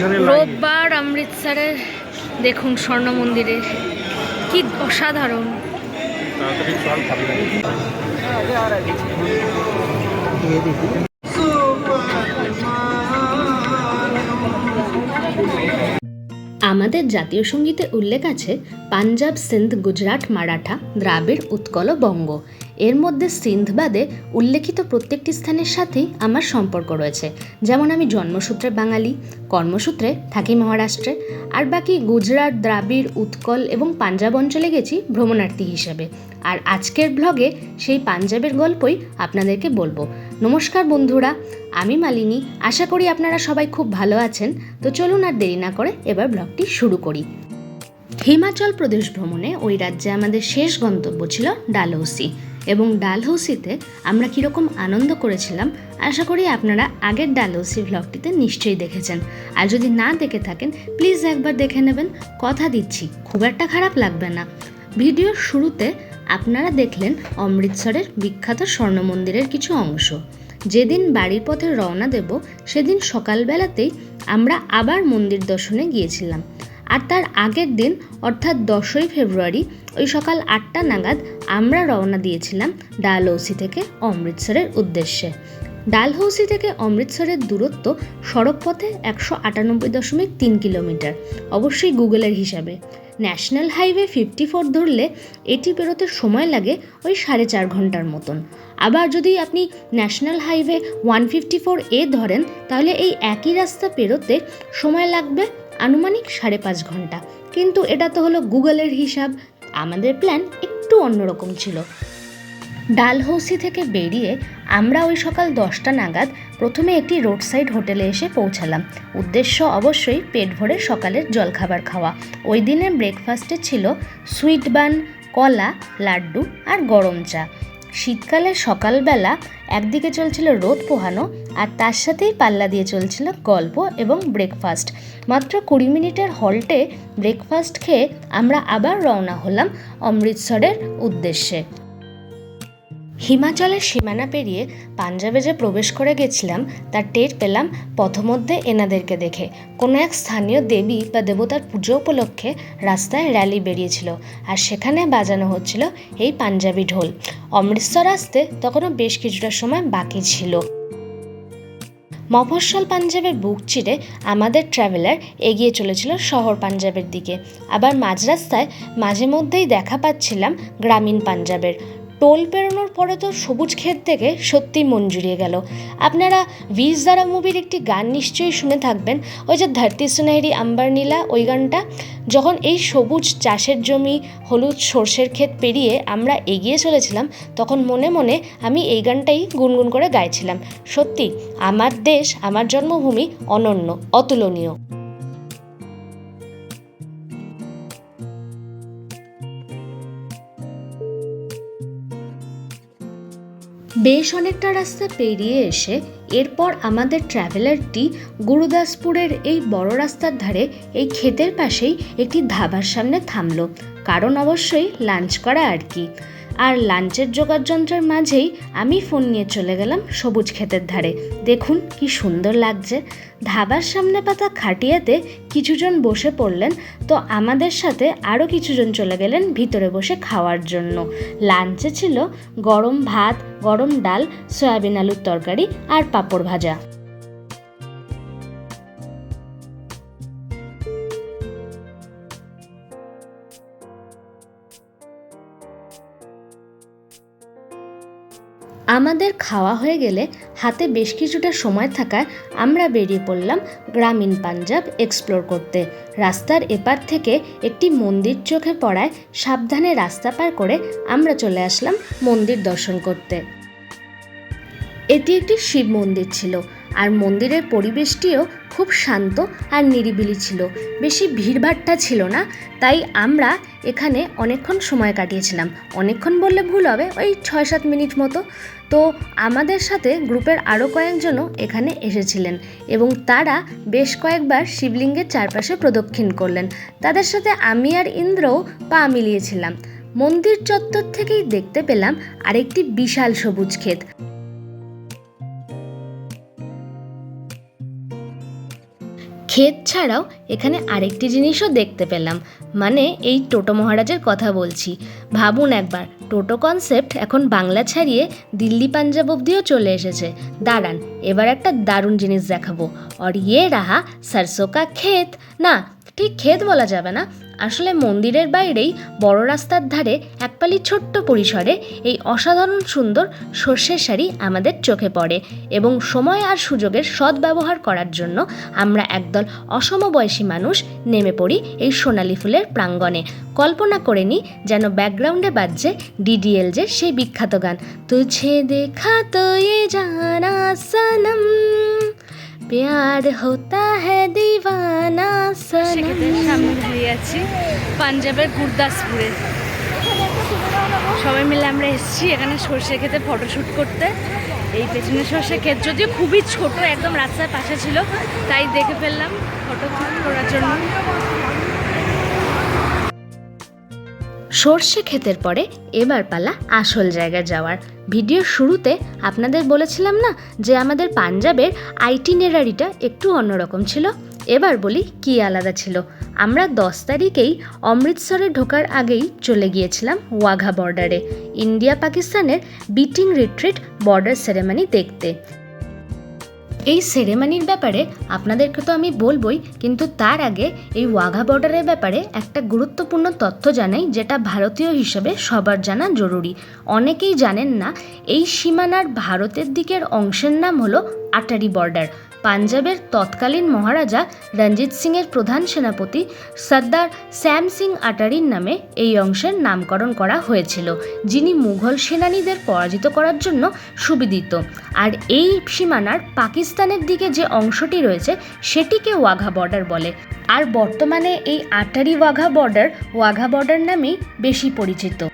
রোববার অমৃতসরের দেখুন স্বর্ণ মন্দিরে। কি অসাধারণ। আমাদের জাতীয় সঙ্গীতে উল্লেখ আছে পাঞ্জাব সিন্ধ গুজরাট মারাঠা দ্রাবিড় উৎকল বঙ্গ। এর মধ্যে সিন্ধবাদে উল্লেখিত প্রত্যেকটি স্থানের সাথেই আমার সম্পর্ক রয়েছে। যেমন আমি জন্মসূত্রে বাঙালি, কর্মসূত্রে থাকি মহারাষ্ট্রে, আর বাকি গুজরাট, দ্রাবিড়, উৎকল এবং পাঞ্জাব অঞ্চলে গেছি ভ্রমণার্থী হিসেবে। আর আজকের ব্লগে সেই পাঞ্জাবের গল্পই আপনাদেরকে বলব। নমস্কার বন্ধুরা, আমি মালিনী। আশা করি আপনারা সবাই খুব ভালো আছেন। তো চলুন আর দেরি না করে এবার ব্লগটি শুরু করি। হিমাচল প্রদেশ ভ্রমণে ওই রাজ্যে আমাদের শেষ গন্তব্য ছিল ডালহৌসি। এবং ডালহৌসিতে আমরা কীরকম আনন্দ করেছিলাম, আশা করি আপনারা আগের ডালহৌসি ভ্লগটিতে নিশ্চয়ই দেখেছেন। আর যদি না দেখে থাকেন প্লিজ একবার দেখে নেবেন। কথা দিচ্ছি, খুব একটা খারাপ লাগবে না। ভিডিওর শুরুতে আপনারা দেখলেন অমৃতসরের বিখ্যাত স্বর্ণ মন্দিরের কিছু অংশ। যেদিন বাড়ির পথে রওনা দেব, সেদিন সকালবেলাতেই আমরা আবার মন্দির দর্শনে গিয়েছিলাম। আর তার আগের দিন, অর্থাৎ দশই ফেব্রুয়ারি, ওই সকাল আটটা নাগাদ আমরা রওনা দিয়েছিলাম ডালহৌসি থেকে অমৃতসরের উদ্দেশ্যে। ডালহৌসি থেকে অমৃতসরের দূরত্ব সড়কপথে একশো আটানব্বই দশমিক তিন কিলোমিটার, অবশ্যই গুগলের হিসাবে। ন্যাশনাল হাইওয়ে ফিফটি ফোর ধরলে এটি বেরোতে সময় লাগে ওই সাড়ে চার ঘণ্টার মতন। আবার যদি আপনি national highway one fifty four A ধরেন, তাহলে এই একই রাস্তা পেরোতে সময় লাগবে আনুমানিক সাড়ে পাঁচ ঘণ্টা। কিন্তু এটা তো হলো গুগলের হিসাব। আমাদের প্ল্যান একটু অন্যরকম ছিল। ডালহৌসি থেকে বেরিয়ে আমরা ওই সকাল দশটা নাগাদ প্রথমে একটি রোড সাইড হোটেলে এসে পৌঁছালাম। উদ্দেশ্য অবশ্যই পেট ভরে সকালের জলখাবার খাওয়া। ওই দিনের ব্রেকফাস্টে ছিল সুইট বান কলা, লাড্ডু আর গরম চা। শীতকালে সকালবেলা একদিকে চলছিল রোদ পোহানো আর তার সাথেই পাল্লা দিয়ে চলছিল গল্প এবং ব্রেকফাস্ট মাত্র কুড়ি মিনিটের হল্টে ব্রেকফাস্ট খেয়ে আমরা আবার রওনা হলাম অমৃতসরের উদ্দেশ্যে। হিমাচলের সীমানা পেরিয়ে পাঞ্জাবে যে প্রবেশ করে গেছিলাম, তার টের পেলাম পথমধ্যে এনাদেরকে দেখে। কোনো এক স্থানীয় দেবী বা দেবতার পুজো উপলক্ষে রাস্তায় র্যালি বেরিয়েছিল আর সেখানে বাজানো হচ্ছিল এই পাঞ্জাবি ঢোল। অমৃতসর আসতে তখনও বেশ কিছুটা সময় বাকি ছিল। মফস্বল পাঞ্জাবের বুক চিরে আমাদের ট্রাভেলার এগিয়ে চলেছিল শহর পাঞ্জাবের দিকে। আবার মাঝ রাস্তায় মাঝে মধ্যেই দেখা পাচ্ছিলাম গ্রামীণ পাঞ্জাবের। টোল পেরোনোর পরে তো সবুজ ক্ষেত থেকে সত্যি মন জুড়িয়ে গেল। আপনারা ভিজ দ্বারা মুভির একটি গান নিশ্চয়ই শুনে থাকবেন। ওই যে ধরতি সুনেহরি আম্বার নীলা, ওই গানটা। যখন এই সবুজ চাষের জমি, হলুদ সর্ষের ক্ষেত পেরিয়ে আমরা এগিয়ে চলেছিলাম, তখন মনে মনে আমি এই গানটাই গুনগুন করে গাইছিলাম। সত্যি, আমার দেশ, আমার জন্মভূমি অনন্য, অতুলনীয়। বেশ অনেকটা রাস্তা পেরিয়ে এসে এরপর আমাদের ট্রাভেলারটি গুরুদাসপুরের এই বড় রাস্তার ধারে এই ক্ষেতের পাশেই একটি ধাবার সামনে থামলো। কারণ অবশ্যই লাঞ্চ করা আর কি। আর লাঞ্চের জোগাড় যন্ত্রের মাঝেই আমি ফোন নিয়ে চলে গেলাম সবুজ ক্ষেতের ধারে। দেখুন কি সুন্দর লাগছে। ধাবার সামনে পাতা খাটিয়াতে কিছুজন বসে পড়লেন, তো আমাদের সাথে আরও কিছুজন চলে গেলেন ভিতরে বসে খাওয়ার জন্য। লাঞ্চে ছিল গরম ভাত, গরম ডাল, সয়াবিন আলুর তরকারি আর পাঁপড় ভাজা। আমাদের খাওয়া হয়ে গেলে হাতে বেশ কিছুটা সময় থাকায় আমরা বেরিয়ে পড়লাম গ্রামীণ পাঞ্জাব এক্সপ্লোর করতে। রাস্তার এপার থেকে একটি মন্দির চোখে পড়ায় সাবধানে রাস্তা পার করে আমরা চলে আসলাম মন্দির দর্শন করতে। এটি একটি শিব মন্দির ছিল, আর মন্দিরের পরিবেশটিও খুব শান্ত আর নিরিবিলি ছিল। বেশি ভিড়ভাট্টা ছিল না, তাই আমরা এখানে অনেকক্ষণ সময় কাটিয়েছিলাম। অনেকক্ষণ বললে ভুল হবে, ওই ছয় সাত মিনিট মতো। তো আমাদের সাথে গ্রুপের আরও কয়েকজনও এখানে এসেছিলেন এবং তারা বেশ কয়েকবার শিবলিঙ্গের চারপাশে প্রদক্ষিণ করলেন। তাদের সাথে আমি আর ইন্দ্রও পা মিলিয়েছিলাম। মন্দির চত্বর থেকেই দেখতে পেলাম আরেকটি বিশাল সবুজ ক্ষেত। ক্ষেত ছাড়াও এখানে আরেকটি জিনিসও দেখতে পেলাম। মানে এই টোটো মহারাজের কথা বলছি। ভাবুন একবার, টোটো কনসেপ্ট এখন বাংলা ছাড়িয়ে দিল্লি, পাঞ্জাব অব্দিও চলে এসেছে। দাঁড়ান, এবার একটা দারুণ জিনিস দেখাবো। অর ইয়ে রাহা, সরসোকা ক্ষেত। না ঠিক ক্ষেত বলা যাবে না। আসলে মন্দিরের বাইরেই বড় রাস্তার ধারে একপালি ছোট্ট পরিসরে এই অসাধারণ সুন্দর সর্ষের শাড়ি আমাদের চোখে পড়ে এবং সময় আর সুযোগের সদ্ব্যবহার করার জন্য আমরা একদল অসমবয়সী মানুষ নেমে পড়ি এই সোনালি ফুলের প্রাঙ্গণে। কল্পনা করে নিই যেন ব্যাকগ্রাউন্ডে বাজছে ডিডিএল যে সেই বিখ্যাত গান। তুঝে দেখা তো এ জানা সনম প্যার হোতা হ্যায় দিওয়ানা সেক্ষেত্রে সামনে দাঁড়িয়ে আছি পাঞ্জাবের গুরদাসপুরে। সবাই মিলে আমরা এসেছি এখানে সর্ষে খেতে ফটোশ্যুট করতে। এই পেছনে সর্ষে ক্ষেত, যদিও খুবই ছোট, একদম রাস্তার পাশে ছিল, তাই দেখে ফেললাম ফটো করার জন্য। সর্ষে ক্ষেতের পরে এবার পালা আসল জায়গায় যাওয়ার। ভিডিওর শুরুতে আপনাদের বলেছিলাম না যে আমাদের পাঞ্জাবের আইটিনেরারিটা একটু অন্যরকম ছিল? এবার বলি কি আলাদা ছিল? আমরা দশ তারিখেই অমৃতসরে ঢোকার আগেই চলে গিয়েছিলাম ওয়াঘা বর্ডারে ইন্ডিয়া পাকিস্তানের বিটিং রিট্রিট বর্ডার সেরেমনি দেখতে। এই সেরেমানির ব্যাপারে আপনাদেরকে তো আমি বলবই, কিন্তু তার আগে এই ওয়াঘা বর্ডারের ব্যাপারে একটা গুরুত্বপূর্ণ তথ্য জানাই, যেটা ভারতীয় হিসেবে সবার জানা জরুরি। অনেকেই জানেন না, এই সীমানার ভারতের দিকের অংশের নাম হলো আটারি বর্ডার পাঞ্জাবের তৎকালীন মহারাজা রঞ্জিত সিংয়ের প্রধান সেনাপতি সর্দার শ্যাম সিং আটারির নামে এই অংশের নামকরণ করা হয়েছিল, যিনি মুঘল সেনানীদের পরাজিত করার জন্য সুবিদিত। আর এই সীমানার পাকিস্তানের দিকে যে অংশটি রয়েছে, সেটিকে ওয়াঘা বর্ডার বলে। আর বর্তমানে এই আটারি ওয়াঘা বর্ডার ওয়াঘা বর্ডার নামেই বেশি পরিচিত।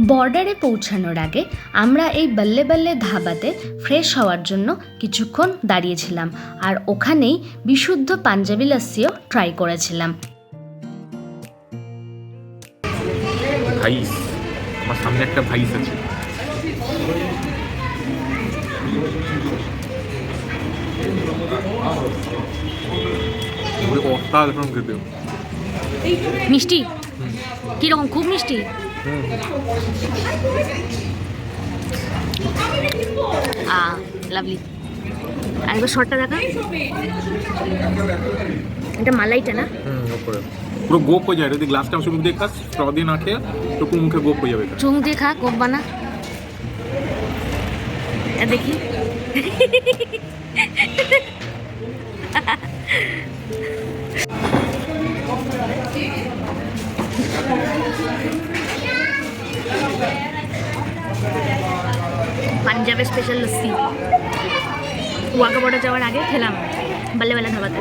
বর্ডারে পৌঁছানোর আগে আমরা এই বল্লে বল্লে ধাবাতে ফ্রেশ হওয়ার জন্য কিছুক্ষণ দাঁড়িয়েছিলাম আর ওখানেই বিশুদ্ধ পাঞ্জাবি লাস্সিও ট্রাই করেছিলাম। ভাইস আমার সামনে একটা ভাইস আছে। অসাধারণ খেতে। মিষ্টি? কীরকম? খুব মিষ্টি? আ লাভলি আর একবার শর্টটা দেখা? এটা মালাইটা না? পুরো গোপ হয়ে যায় যদি গ্লাসটা শুরু দিয়ে খাস স্ট্র দিয়ে না খেয়ে তো মুখে গোপ হয়ে যাবে চুমুক দিয়ে খা কোপ বানা। দেখি। পাঞ্জাবের স্পেশাল লস্যি ওয়াকা বর্ডার যাওয়ার আগে খেলাম। বাল্লেবেলা ধাবাতে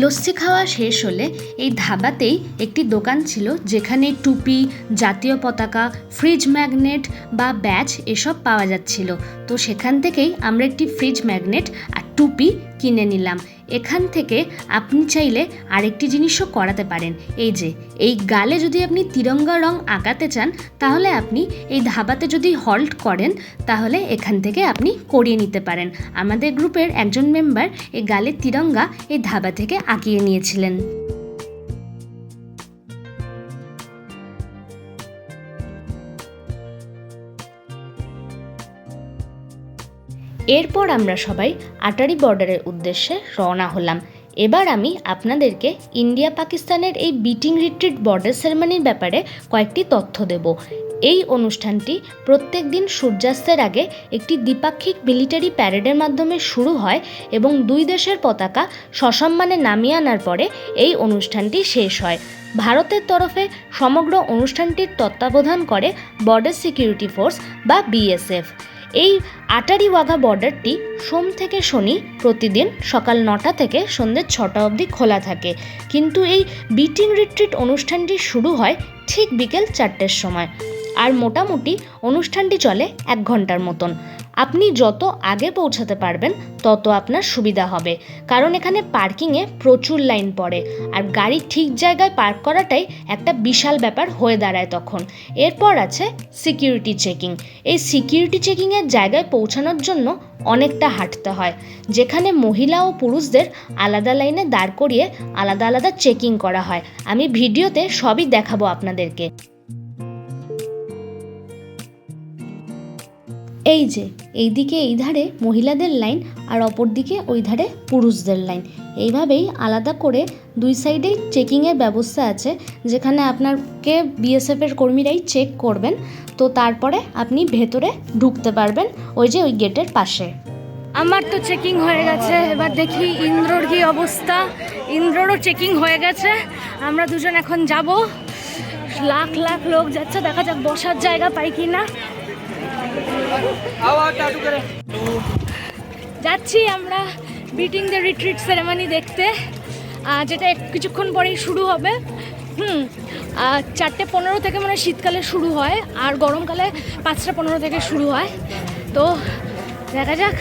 লস্যি খাওয়া শেষ হলে এই ধাবাতেই একটি দোকান ছিল যেখানে টুপি, জাতীয় পতাকা ফ্রিজ ম্যাগনেট বা ব্যাচ এসব পাওয়া যাচ্ছিল। তো সেখান থেকেই আমরা একটি ফ্রিজ ম্যাগনেট আর টুপি কিনে নিলাম। এখান থেকে আপনি চাইলে আরেকটি জিনিসও করাতে পারেন। এই যে, এই গালে যদি আপনি তিরঙ্গা রং আঁকাতে চান, তাহলে আপনি এই ধাবাতে যদি হল্ট করেন, তাহলে এখান থেকে আপনি করিয়ে নিতে পারেন। আমাদের গ্রুপের একজন মেম্বার এই গালে তিরঙ্গা এই ধাবা থেকে আঁকিয়ে নিয়েছিলেন। এরপর আমরা সবাই আটারি বর্ডারের উদ্দেশ্যে রওনা হলাম। এবার আমি আপনাদেরকে ইন্ডিয়া পাকিস্তানের এই বিটিং রিট্রিট বর্ডার সেরেমনির ব্যাপারে কয়েকটি তথ্য দেব। এই অনুষ্ঠানটি প্রত্যেক দিন সূর্যাস্তের আগে একটি দ্বিপাক্ষিক মিলিটারি প্যারেডের মাধ্যমে শুরু হয় এবং দুই দেশের পতাকা সসম্মানে নামিয়ে আনার পরে এই অনুষ্ঠানটি শেষ হয়। ভারতের তরফে সমগ্র অনুষ্ঠানটির তত্ত্বাবধান করে বর্ডার সিকিউরিটি ফোর্স বা বিএসএফ এই আটারি ওয়াঘা বর্ডারটি সোম থেকে শনি প্রতিদিন সকাল নটা থেকে সন্ধ্যে ছটা অবধি খোলা থাকে। কিন্তু এই বিটিং রিট্রিট অনুষ্ঠানটি শুরু হয় ঠিক বিকেল চারটের সময়। আর মোটামুটি অনুষ্ঠানটি চলে এক ঘণ্টার মতন। আপনি যত আগে পৌঁছাতে পারবেন, তত আপনার সুবিধা হবে। কারণ এখানে পার্কিংয়ে প্রচুর লাইন পড়ে। আর গাড়ি ঠিক জায়গায় পার্ক করাটাই একটা বিশাল ব্যাপার হয়ে দাঁড়ায় তখন। এরপর আছে সিকিউরিটি চেকিং এই সিকিউরিটি চেকিংয়ের জায়গায় পৌঁছানোর জন্য অনেকটা হাঁটতে হয়। যেখানে মহিলা ও পুরুষদের আলাদা লাইনে দাঁড় করিয়ে আলাদা আলাদা চেকিং করা হয়। আমি ভিডিওতে সবই দেখাবো আপনাদেরকে। এই যে, এইদিকে এই ধারে মহিলাদের লাইন আর অপর দিকে ওই ধারে পুরুষদের লাইন। এইভাবেই আলাদা করে দুই সাইডেই চেকিংয়ের ব্যবস্থা আছে, যেখানে আপনাকে বিএসএফের কর্মীরাই চেক করবেন, তো তারপরে আপনি ভেতরে ঢুকতে পারবেন ওই যে ওই গেটের পাশে। আমার তো চেকিং হয়ে গেছে, এবার দেখি ইন্দ্রর কি অবস্থা। ইন্দ্ররও চেকিং হয়ে গেছে, আমরা দুজন এখন যাব। লাখ লাখ লোক যাচ্ছে, দেখা যাক বসার জায়গা পাই কি না যাচ্ছি আমরা বিটিং দ্য রিট্রিট সেরেমনি দেখতে। যেটা কিছুক্ষণ পরেই শুরু হবে। হুম চারটে পনেরো থেকে মানে শীতকালে শুরু হয়, আর গরমকালে পাঁচটা পনেরো থেকে শুরু হয়। তো দেখা যাক,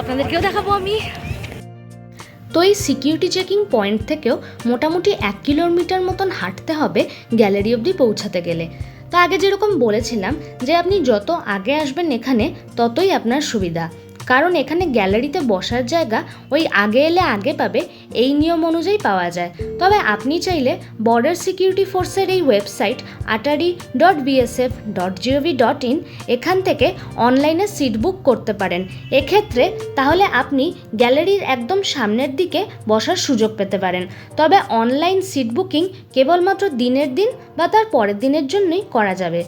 আপনাদেরকেও দেখাবো আমি। তো এই সিকিউরিটি চেকিং পয়েন্ট থেকেও মোটামুটি এক কিলোমিটার মতন হাঁটতে হবে গ্যালারি অবধি পৌঁছাতে গেলে। তো আগে যেরকম বলেছিলাম যে আপনি যত আগে আসবেন এখানে ততই আপনার সুবিধা। কারণ এখানে গ্যালারিতে বসার জায়গা ওই আগে এলে আগে পাবে, এই নিয়ম অনুযায়ী পাওয়া যায়। তবে আপনি চাইলে বর্ডার সিকিউরিটি ফোর্সের এই website Attari dot BSF dot G O V dot in এখান থেকে অনলাইনে সিট বুক করতে পারেন। এক্ষেত্রে তাহলে আপনি গ্যালারির একদম সামনের দিকে বসার সুযোগ পেতে পারেন। তবে অনলাইন সিট বুকিং কেবলমাত্র দিনের দিন বা তার পরের দিনের জন্যই করা যাবে।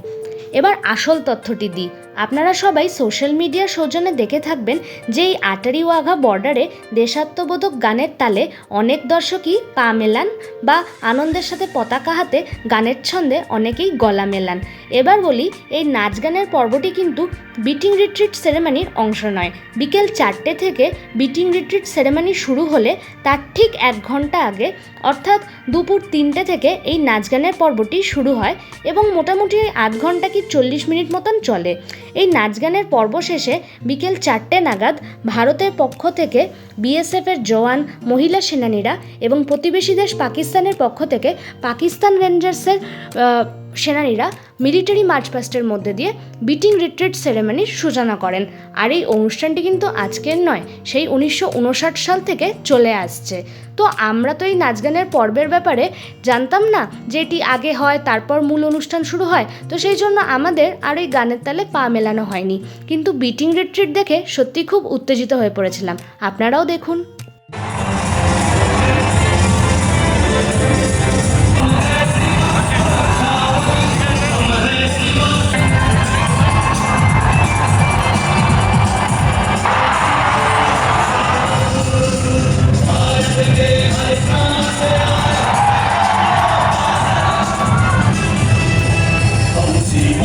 এবার আসল তথ্যটি দিই। আপনারা সবাই সোশ্যাল মিডিয়ার সৌজন্যে দেখে থাকবেন যে এই আটারি ওয়াঘা বর্ডারে দেশাত্মবোধক গানের তালে অনেক দর্শকই পা মেলান বা আনন্দের সাথে পতাকা হাতে গানের ছন্দে অনেকেই গলা মেলান। এবার বলি, এই নাচ গানের পর্বটি কিন্তু বিটিং রিট্রিট সেরেমানির অংশ নয়। বিকেল চারটে থেকে বিটিং রিট্রিট সেরেমানি শুরু হলে তার ঠিক এক ঘণ্টা আগে, অর্থাৎ দুপুর তিনটে থেকে এই নাচ গানের পর্বটি শুরু হয় এবং মোটামুটি আধ ঘণ্টা কি চল্লিশ মিনিট মতন চলে। এই নাচ গানের পর্ব শেষে বিকেল চারটে নাগাদ ভারতের পক্ষ থেকে বিএসএফের জওয়ান মহিলা সেনানীরা এবং প্রতিবেশী দেশ পাকিস্তানের পক্ষ থেকে পাকিস্তান রেঞ্জার্সের সেনানীরা মিলিটারি মার্চ পাস্টের মধ্যে দিয়ে বিটিং রিট্রিট সেরেমনির সূচনা করেন। আর এই অনুষ্ঠানটি কিন্তু আজকের নয়, সেই উনিশশো উনষাট সাল থেকে চলে আসছে। তো আমরা তো এই নাচ গানের পর্বের ব্যাপারে জানতাম না যে এটি আগে হয়, তারপর মূল অনুষ্ঠান শুরু হয়। তো সেই জন্য আমাদের আর ওই গানের তালে পা মেলানো হয়নি। কিন্তু বিটিং রিট্রিট দেখে সত্যি খুব উত্তেজিত হয়ে পড়েছিলাম। আপনারাও দেখুন।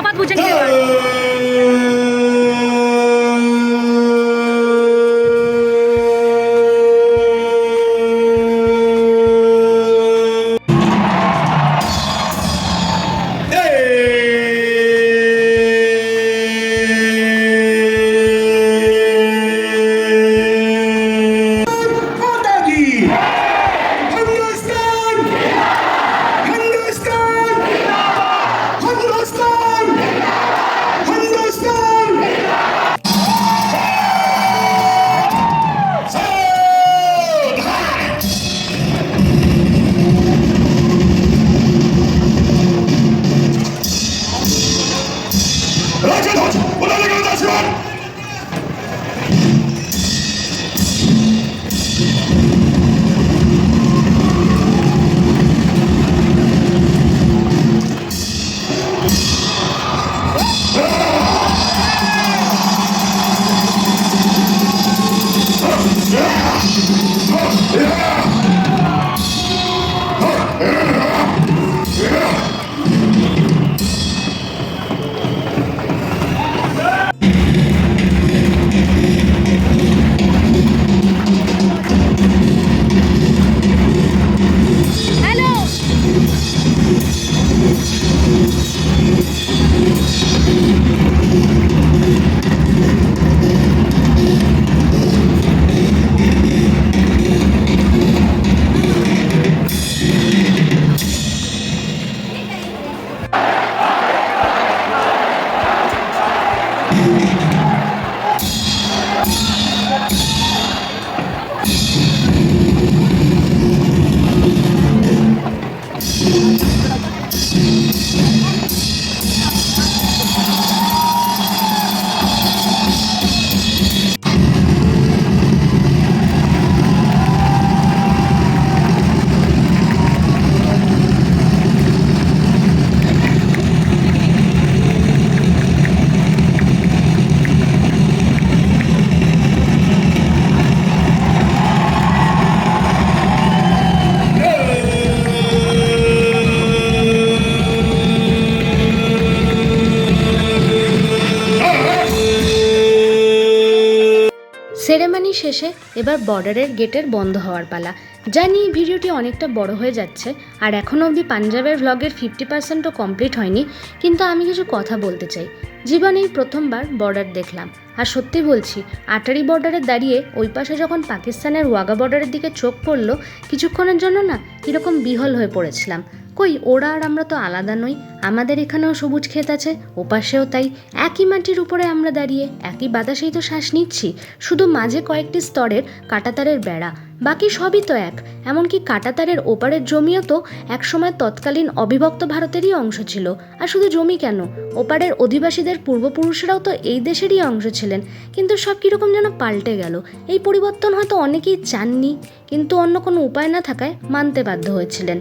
দর্শক তফাৎ বুঝে Yeah! শেষে এবার বর্ডারের গেটের বন্ধ হওয়ার পালা। জানি এই ভিডিওটি অনেকটা বড় হয়ে যাচ্ছে। আর এখনও অবধি পাঞ্জাবের ভ্লগের ফিফটি পার্সেন্টও কমপ্লিট হয়নি। কিন্তু আমি কিছু কথা বলতে চাই। জীবনেই প্রথমবার বর্ডার দেখলাম। আর সত্যি বলছি, আটারি বর্ডারে দাঁড়িয়ে ওই পাশে যখন পাকিস্তানের ওয়াগা বর্ডারের দিকে চোখ পড়ল, কিছুক্ষণের জন্য না কীরকম বিহল হয়ে পড়েছিলাম। কই, ওরা আর আমরা তো আলাদা নই। আমাদের এখানেও সবুজ ক্ষেত আছে, ওপাশেও তাই। একই মাটির উপরে আমরা দাঁড়িয়ে, একই বাতাসেই তো শ্বাস নিচ্ছি। শুধু মাঝে কয়েকটি স্তরের কাটাতারের বেড়া। বাকি সবই তো এক। এমনকি কাটাতারের ওপারের জমিও তো একসময় তৎকালীন অবিভক্ত ভারতেরই অংশ ছিল। আর শুধু জমি কেন? ওপারের অধিবাসীদের পূর্বপুরুষরাও তো এই দেশেরই অংশ ছিলেন। কিন্তু সব কীরকম যেন পাল্টে গেল। এই পরিবর্তন হয়তো অনেকেই চাননি, কিন্তু অন্য কোনো উপায় না থাকায় মানতে বাধ্য হয়েছিলেন।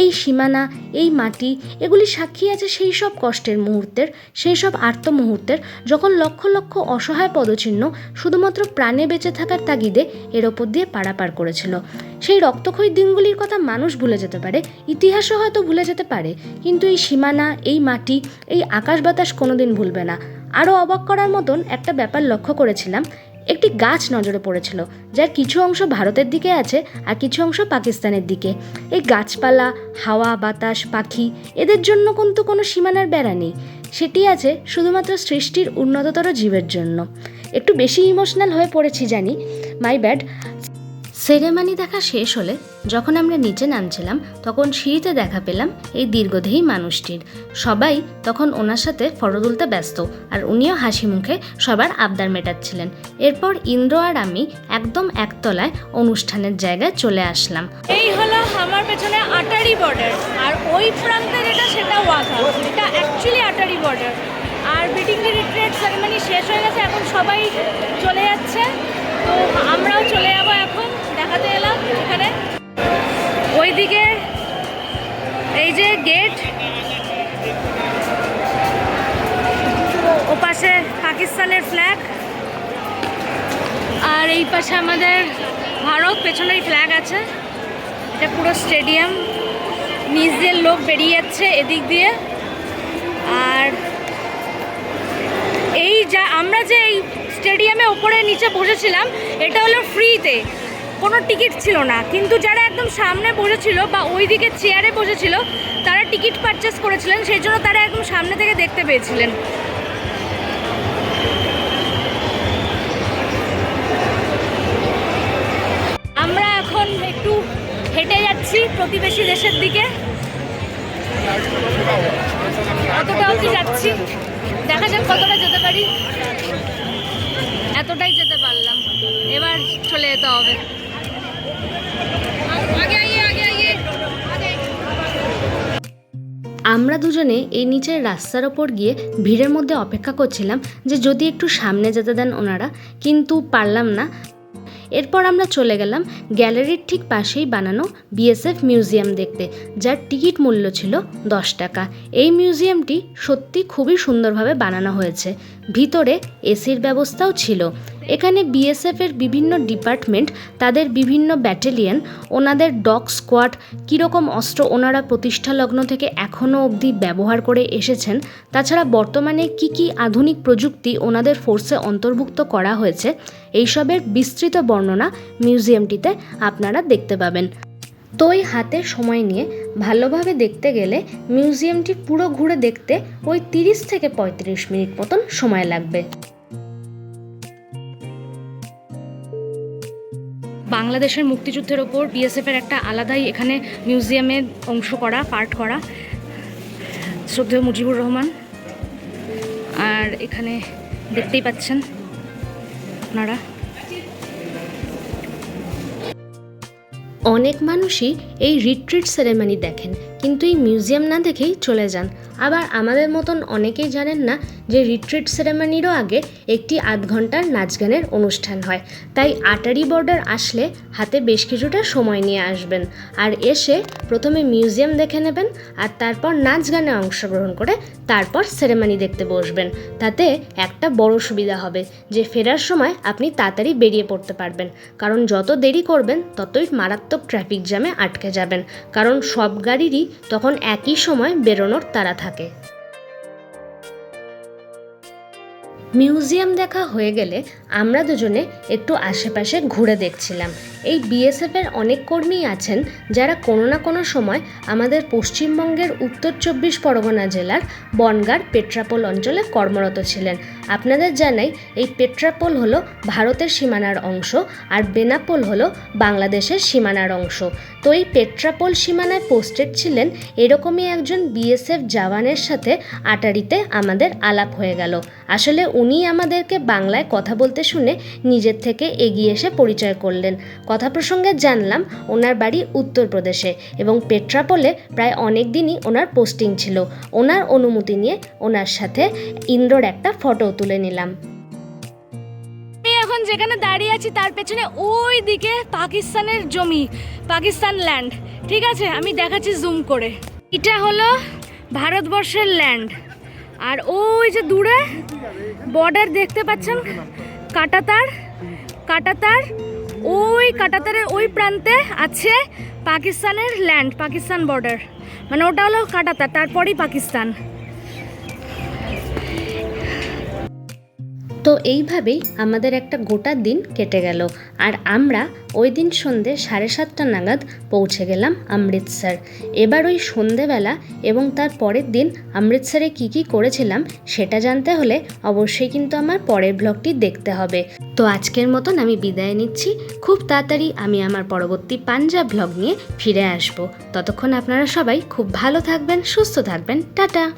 এই সীমানা, এই মাটি, এগুলি সাক্ষী আছে সেই সব কষ্টের মুহূর্তের, সেই সব আর্ত মুহূর্তের যখন লক্ষ লক্ষ অসহায় পদচিহ্ন শুধুমাত্র প্রাণে বেঁচে থাকার তাগিদে এর ওপর দিয়ে পারাপার করেছিল। সেই রক্তক্ষয়ী দিনগুলির কথা মানুষ ভুলে যেতে পারে, ইতিহাসও হয়তো ভুলে যেতে পারে। কিন্তু এই সীমানা, এই মাটি, এই আকাশ বাতাস কোনোদিন ভুলবে না। আরও অবাক করার মতন একটা ব্যাপার লক্ষ্য করেছিলাম। একটি গাছ নজরে পড়েছিল, যার কিছু অংশ ভারতের দিকে আছে আর কিছু অংশ পাকিস্তানের দিকে। এই গাছপালা, হাওয়া, বাতাস, পাখি, এদের জন্য কিন্তু কোনো সীমানার বেড়া নেই। সেটি আছে শুধুমাত্র সৃষ্টির উন্নততর জীবের জন্য। একটু বেশি ইমোশনাল হয়ে পড়েছি জানি, মাই ব্যাড। সেরেমানি দেখা শেষ হলে যখন আমরা নিচে নামছিলাম, তখন সিঁড়িতে দেখা পেলাম এই দীর্ঘদেহী মানুষটির। সবাই তখন ওনার সাথে ফটো তুলতে ব্যস্ত আর উনিও হাসি মুখে সবার আবদার মেটাচ্ছিলেন। এরপর ইন্দ্র আর আমি একদম একতলায় অনুষ্ঠানের জায়গায় চলে আসলাম। এই হলো আমার পেছনে আটারি বর্ডার আর ওই প্রান্তে যেটা সেটা এটা অ্যাকচুয়ালি আটারি বর্ডার আর বিটিং রিট্রিট সেরেমনি শেষ হয়ে গেছে, এখন সবাই চলে যাচ্ছে। তো আমরাও চলে যাব এখন। দেখাতে এলাম এখানে। ওইদিকে এই যে গেট ওপাশে পাকিস্তানের ফ্ল্যাগ আর এই পাশে আমাদের ভারত, পেছনেই ফ্ল্যাগ আছে। এটা পুরো স্টেডিয়াম নিচ দিয়ে লোক বেরিয়ে যাচ্ছে এদিক দিয়ে। আর এই যা, আমরা যে এই স্টেডিয়ামে ওপরে নিচে বসেছিলাম, এটা হলো ফ্রিতে কোনো টিকিট ছিল না। কিন্তু যারা একদম সামনে বসেছিল বা ওই দিকে চেয়ারে বসেছিল, তারা টিকিট পারচেস করেছিলেন, সেই জন্য তারা একদম সামনে থেকে দেখতে পেয়েছিলেন। আমরা এখন একটু হেঁটে যাচ্ছি প্রতিবেশী দেশের দিকে। এতটা অবধি যাচ্ছি? দেখা যাক কতটা যেতে পারি। এতটাই যেতে পারলাম। এবার চলে যেতে হবে। আমরা দুজনে এই নিচের রাস্তার ওপর গিয়ে ভিড়ের মধ্যে অপেক্ষা করছিলাম যে যদি একটু সামনে যেতে দেন ওনারা, কিন্তু পারলাম না। এরপর আমরা চলে গেলাম গ্যালারির ঠিক পাশেই বানানো বিএসএফ মিউজিয়াম দেখতে, যার টিকিট মূল্য ছিল দশ টাকা। এই মিউজিয়ামটি সত্যি খুবই সুন্দরভাবে বানানো হয়েছে। ভিতরে এসির ব্যবস্থাও ছিল। এখানে বিএসএফের বিভিন্ন ডিপার্টমেন্ট, তাদের বিভিন্ন ব্যাটালিয়ন, ওনাদের ডগ স্কোয়াড, কীরকম অস্ত্র ওনারা প্রতিষ্ঠা লগ্ন থেকে এখনও অবধি ব্যবহার করে এসেছেন, তাছাড়া বর্তমানে কি কি আধুনিক প্রযুক্তি ওনাদের ফোর্সে অন্তর্ভুক্ত করা হয়েছে, এইসবের বিস্তৃত বর্ণনা মিউজিয়ামটিতে আপনারা দেখতে পাবেন। তো ওই হাতে সময় নিয়ে ভালোভাবে দেখতে গেলে মিউজিয়ামটি পুরো ঘুরে দেখতে ওই তিরিশ থেকে পঁয়ত্রিশ মিনিট মতন সময় লাগবে। বাংলাদেশের মুক্তিযুদ্ধের ওপর বিএসএফের একটা আলাদাই এখানে মিউজিয়ামে অংশ করা, পার্ট করা। শ্রদ্ধেয় মুজিবুর রহমান, আর এখানে দেখতেই পাচ্ছেন আপনারা। অনেক মানুষই এই রিট্রিট সেরেমনি দেখেন। কিন্তু এই মিউজিয়াম না দেখেই চলে যান। আবার আমাদের মতন অনেকেই জানেন না যে রিট্রিট সেরেমনিরও আগে একটি আধ ঘণ্টার নাচ গানের অনুষ্ঠান হয়। তাই আটারি বর্ডার আসলে হাতে বেশ কিছুটা সময় নিয়ে আসবেন। আর এসে প্রথমে মিউজিয়াম দেখে নেবেন, আর তারপর নাচ গানে অংশগ্রহণ করে তারপর সেরেমনি দেখতে বসবেন। তাতে একটা বড় সুবিধা হবে যে ফেরার সময় আপনি তাড়াতাড়ি বেরিয়ে পড়তে পারবেন। কারণ যত দেরি করবেন, ততই মারাত্মক ট্রাফিক জ্যামে আটকে যাবেন। কারণ সব গাড়িরই তখন একই সময় বেরোনোর তারা থাকে। মিউজিয়াম দেখা হয়ে গেলে আমরা দুজনে একটু আশেপাশে ঘুরে দেখছিলাম। এই বিএসএফের অনেক কর্মী আছেন যারা কোনো না কোনো সময় আমাদের পশ্চিমবঙ্গের উত্তর চব্বিশ পরগনা জেলার বনগার পেট্রাপোল অঞ্চলে কর্মরত ছিলেন। আপনাদের জানাই এই পেট্রাপোল হলো ভারতের সীমানার অংশ আর বেনাপোল হলো বাংলাদেশের সীমানার অংশ। তো এই পেট্রাপোল সীমানায় পোস্টেড ছিলেন এরকমই একজন বিএসএফ জওয়ানের সাথে আটারিতে আমাদের আলাপ হয়ে গেল। আসলে উনি আমাদেরকে বাংলায় কথা বলতে শুনে নিজের থেকে এগিয়ে এসে পরিচয় করলেন। কথা প্রসঙ্গে জানলাম, ওনার বাড়ি উত্তরপ্রদেশে এবং পেট্রাপোলে প্রায় অনেক দিনই ওনার পোস্টিং ছিল। ওনার অনুমতি নিয়ে ওনার সাথে ইন্দ্রর একটা ফটো তুলে নিলাম। এখন যেখানে দাঁড়িয়ে আছি, তার পেছনে ওই দিকে পাকিস্তানের জমি, পাকিস্তান ল্যান্ড ঠিক আছে? আমি দেখাচ্ছি জুম করে। এটা হলো ভারতবর্ষের ল্যান্ড আর ওই যে দূরে বর্ডার দেখতে পাচ্ছেন? কাটাতার কাটাতার, ওই কাটাতারের ওই প্রান্তে আছে পাকিস্তানের ল্যান্ড পাকিস্তান বর্ডার মানে ওটা হলো কাটাতার, তারপরেই পাকিস্তান। তো এইভাবেই আমাদের একটা গোটা দিন কেটে গেল। আর আমরা ওই দিন সন্ধে সাড়ে সাতটা নাগাদ পৌঁছে গেলাম অমৃতসর। এবার ওই সন্ধেবেলা এবং তার পরের দিন অমৃতসরে কি কি করেছিলাম সেটা জানতে হলে অবশ্যই কিন্তু আমার পরের ব্লগটি দেখতে হবে। তো আজকের মতন আমি বিদায় নিচ্ছি। খুব তাড়াতাড়ি আমি আমার পরবর্তী পাঞ্জাব ব্লগ নিয়ে ফিরে আসব। ততক্ষণ আপনারা সবাই খুব ভালো থাকবেন, সুস্থ থাকবেন। টাটা!